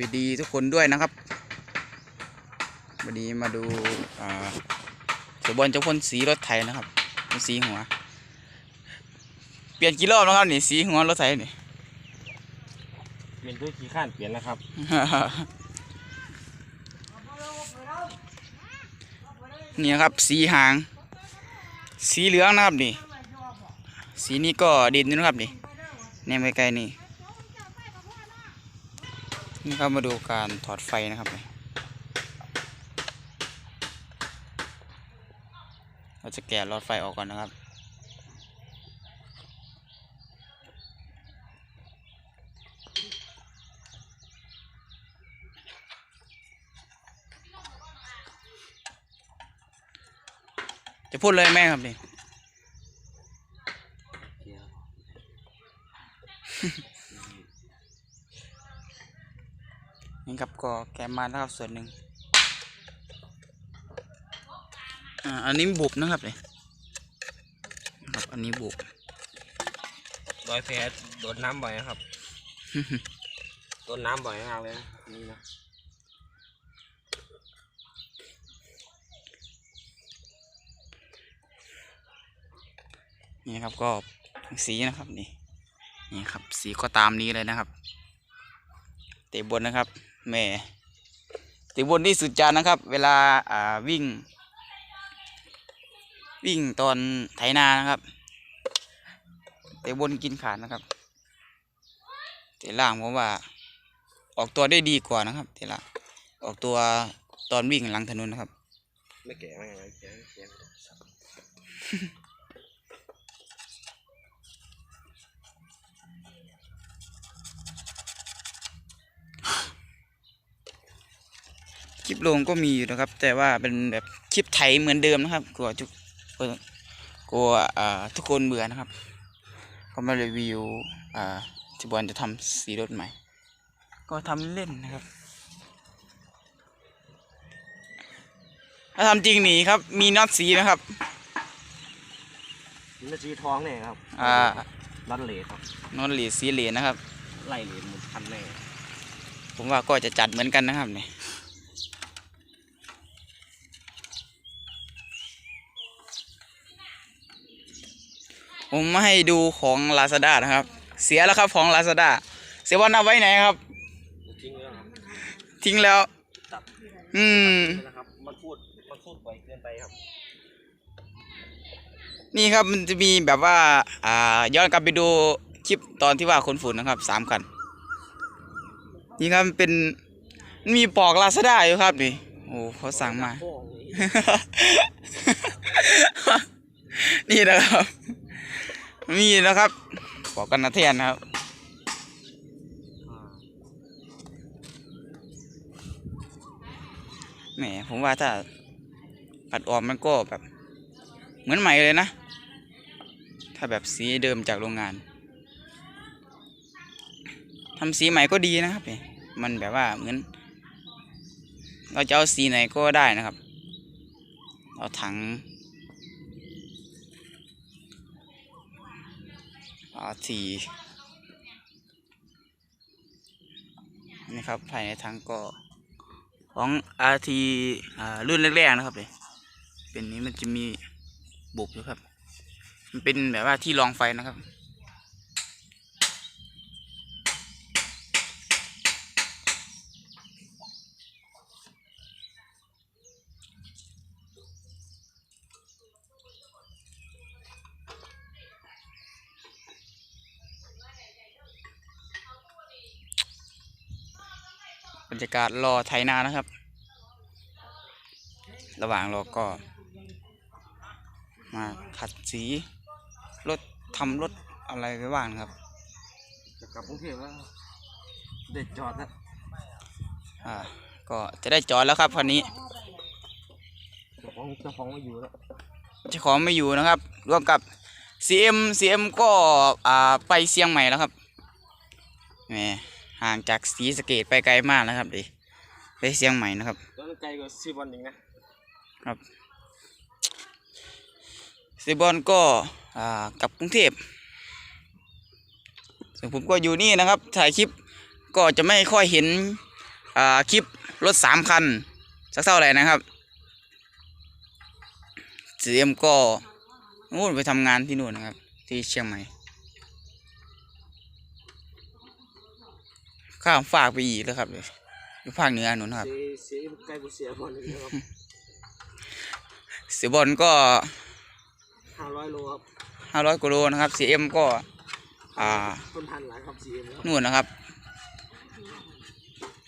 วัสดีทุกคนด้วยนะครับ วันนี้มาดูอ่าเสือบอลเจ้าพ่นสีรถไถนะครับเป็นสีหัว เปลี่ยนกี่รอบแล้วครับนี่สีหัวรถไถนี่เปลี่ยนด้วยขี้ข้านเปลี่ยนนะครับ นี่นะครับสีหาง สีเหลืองนะครับนี่ สีนี้ก็เด่นอยู่นะครับนี่แนมไกลๆนี่ นี่ครับมาดูการถอดไฟนะครับ เราจะแกะหลอดไฟออกก่อนนะครับ จะพูดเลยไหมครับนี่ นี่ครับ ก็แกะมานะครับส่วนหนึ่งอ่าอันนี้บุบนะครับเลยครับอันนี้บุบรอยแผลโดนน้ำบ่อยนะครับ โดนน้ำบ่อยมากเลยนะนี่นะนี่ครับก็สีนะครับนี่นี่ครับสีก็ตามนี้เลยนะครับ เตะบนนะครับ แหม่ตะบนที่สุดจานนะครับ เวลาอ่าวิ่ง วิ่งตอนไถนานะครับเตะบนกินขาดนะครับเตะล่างผมว่า ออกตัวได้ดีกว่านะครับเตะล่างออกตัวตอนวิ่งหลังถนนนะครับ ไม่แก่ไม่แก่ไม่แก่ไม่แก่ ค ลิปลงก็มีอยู่นะครับ แต่ว่าเป็นแบบคลิปไถเหมือนเดิมนะครับกลัวทุกคนกลัวอ่าทุกคนเบื่อนะครับ ก็มารีวิวอ่าที่บอลจะทำสีรถใหม่ ก็ทำเล่นนะครับ ถ้าทำจริงหนีครับ มีน็อตสีนะครับนี่นาจีท้องเนี่ยครับอ่ารัดเหลครับน็อตเหลีสีเหลีนะครับไล่เหลหมุนพันแน่ผมว่าก็จะจัดเหมือนกันนะครับเนี่ย ผมมาให้ดูของ Lazada นะครับ เสียแล้วครับของ Lazada เสียวันเอาไว้ไหนครับจริงแล้วครับทิ้งแล้ว ตัดอืม นี่นะครับ มันพูด มันพูดบ่อยเกินไปครับ นี่ครับมันจะมีแบบว่า อ่า ย้อนกลับไปดูคลิปตอนที่ว่าคนฝุ่นนะครับสามคัน นี่ครับเป็นมันมีปอก Lazada อยู่ครับนี่โอ้เขาสั่งมา นี่นะครับ มีนะครับบอกกันนะเทียนนะครับแหมผมว่าถ้าปัดออกมันก็แบบ เหมือนใหม่เลยนะ ถ้าแบบสีเดิมจากโรงงานทำสีใหม่ก็ดีนะครับเนี่ยมันแบบว่าเหมือน เราจะเอาสีไหนก็ได้นะครับ เอาถัง อาสีนี่ครับภายในทางก็ของ RT อ่ารุ่นแรกๆนะครับเลยเป็นนี้มันจะมีบุบอยู่ครับ มันเป็นแบบว่าที่รองไฟนะครับ บรรยากาศรอไถนานะครับ ระหว่างรอก็ มาขัดสีรถทำรถอะไรไว้บ้างนะครับจะกลับกรุงเทพแล้วเด็ดจอดนะอ่าก็จะได้จอดแล้วครับคันนี้เจ้าของเจ้าของไม่อยู่แล้วเจ้าของไม่อยู่นะครับ ร่วมกับ CM CM ก็อ่าไปเชียงใหม่แล้วครับแหม ห่างจากศรีสะเกดไปไกลมากนะครับดิไปเชียงใหม่นะครับแล้วไกลกว่าซีบอลอีกนะเซบอลก็อ่ากลับกรุงเทพส่วนผมก็อยู่นี่นะครับ ถ่ายคลิปก็จะไม่ค่อยเห็นอ่าคลิปรถสามคัน สักเท่าไหร่นะครับเสียมก็นู่นไปทำงานที่นู่นนะครับ ที่เชียงใหม่ ข้ามฝากไปอีกแล้วครับอยู่ภาคเหนือนู่นครับ เสียเสียใกล้บุเสียบอลเลยครับเสียบอลก็ห้าร้อยโลครับห้าร้อยกิโลนะครับเสียเอ็มก็ อ่าต้นพันหลายครับเสียครับนู่นนะครับ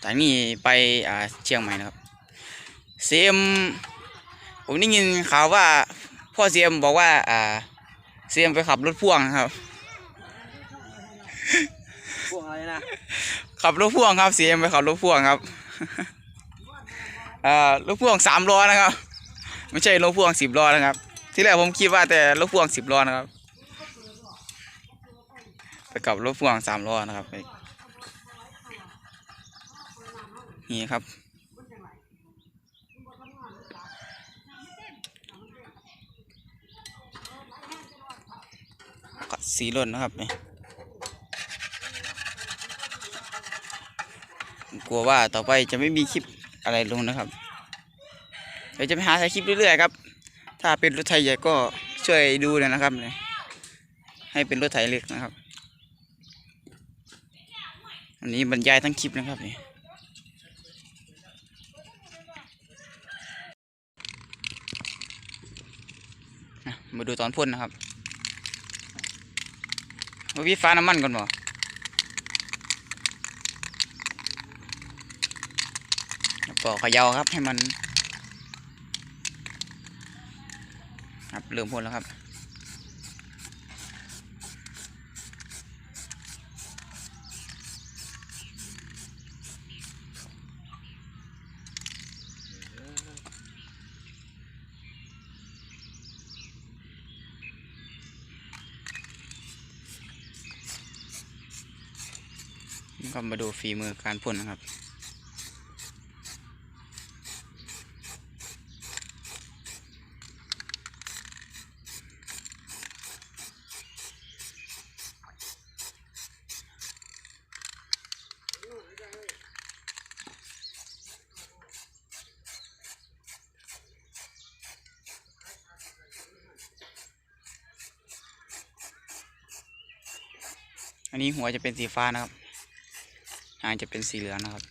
จากนี่ไปอ่าเชียงใหม่นะครับเสียมผมได้ยินข่าวว่าพ่อเสียมบอกว่า อ่า เสียมไปขับรถพ่วงนะครับพวกอะไรนะ ขับรถพ่วงครับเสียมไปขับรถพ่วงครับอ่ารถพ่วงสามล้อนะครับ ไม่ใช่รถพ่วงสิบล้อนะครับ ที่แรกผมคิดว่าแต่รถพ่วงสิบล้อนะครับไปกับรถพ่วงสามล้อนะครับนี่ครับสีรถนะครับนี่ผม กลัวว่าต่อไปจะไม่มีคลิปอะไรลงนะครับ เดี๋ยวจะไปหาถ่ายคลิปเรื่อยๆครับ ถ้าเป็นรถไถใหญ่ก็ช่วยดูเลยนะครับให้เป็นรถไถเล็กนะครับ อันนี้บรรยายทั้งคลิปนะครับนี่มาดูตอนพ่นนะครับมาวิฟ้าน้ำมันก่อนบ่แล้ว ก็เขย่าครับให้มันครับเริ่มพ่นแล้วครับก็มาดูฝีมือการพ่นนะครับ อันนี้หัวจะเป็นสีฟ้านะครับหางจะเป็นสีเหลืองนะครับ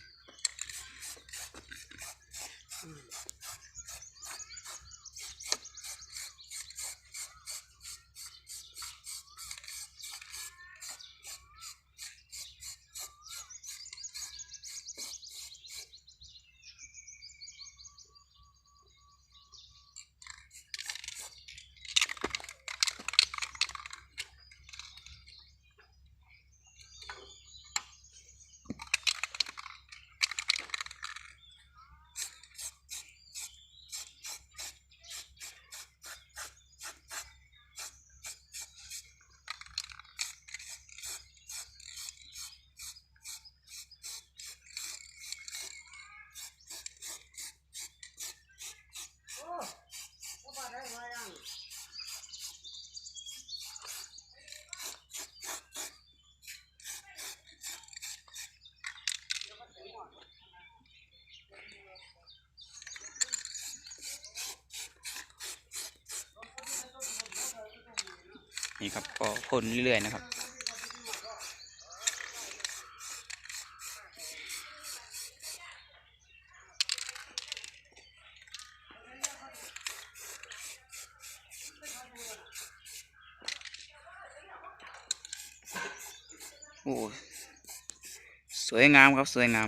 นี่ครับก็พ่นเรื่อยๆนะครับ โอ้สวยงามครับ สวยงาม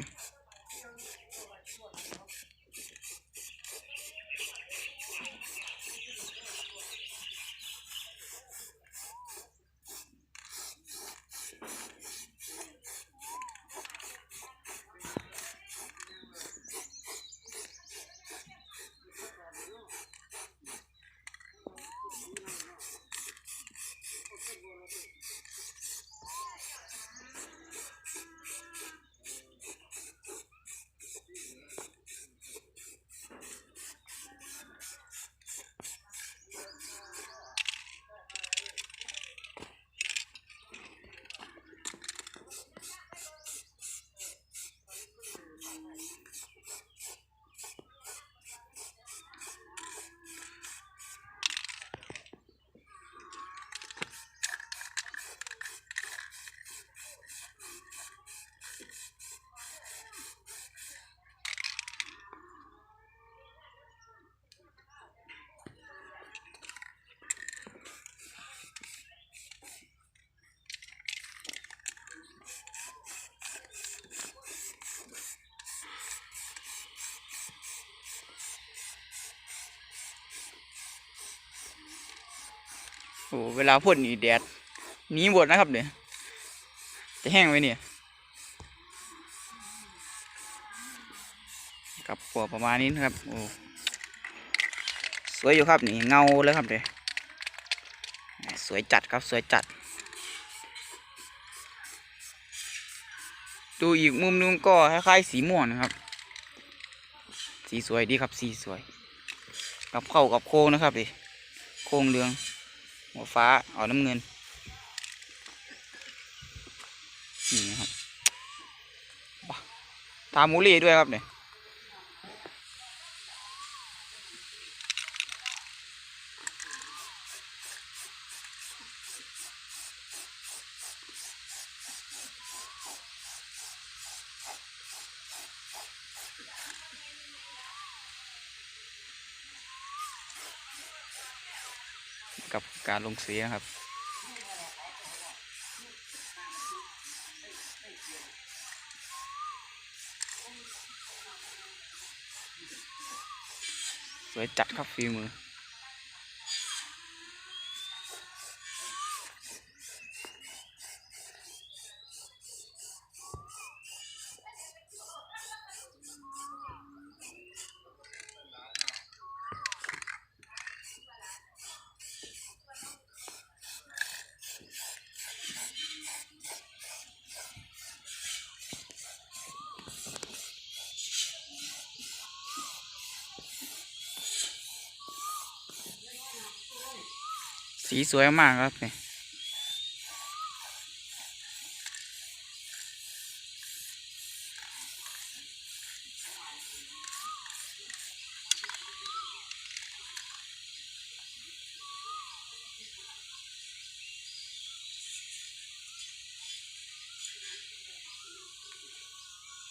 โอ้เวลาพ่นนี่แดดหนีหมดนะครับเนี่ยจะแห้งไว้เนี่ยกับปัวประมาณนี้นะครับโอ้สวยอยู่ครับนี่เงาเลยครับเดี๋ยสวยจัดครับสวยจัด ดูอีกมุมนึงก็คล้ายๆสีม่วงนะครับ สีสวยดีครับสีสวย กับเข้ากับโค้งนะครับดิโค้งเหลือง หัวฟ้าเอาน้ำเงินนี่ครับตาทามูรี่ด้วยครับเนี่ย กับการลงสีนะครับ สวยจัดครับฟีมือ สีสวยมากครับเนี่ย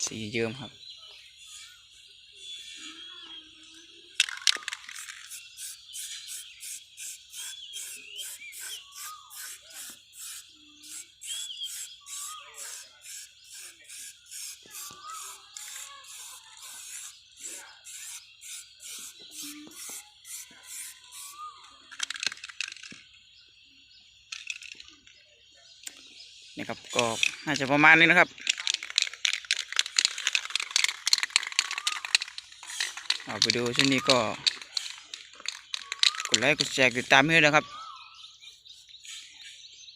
สีเยิ้มครับ นะครับก็น่าจะประมาณนี้นะครับเอาไปดูช่วงนี้ก็กดไลค์กดแชร์กดติดตามให้ด้วยนะครับ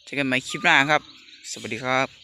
เจอกันใหม่คลิปหน้าครับ สวัสดีครับ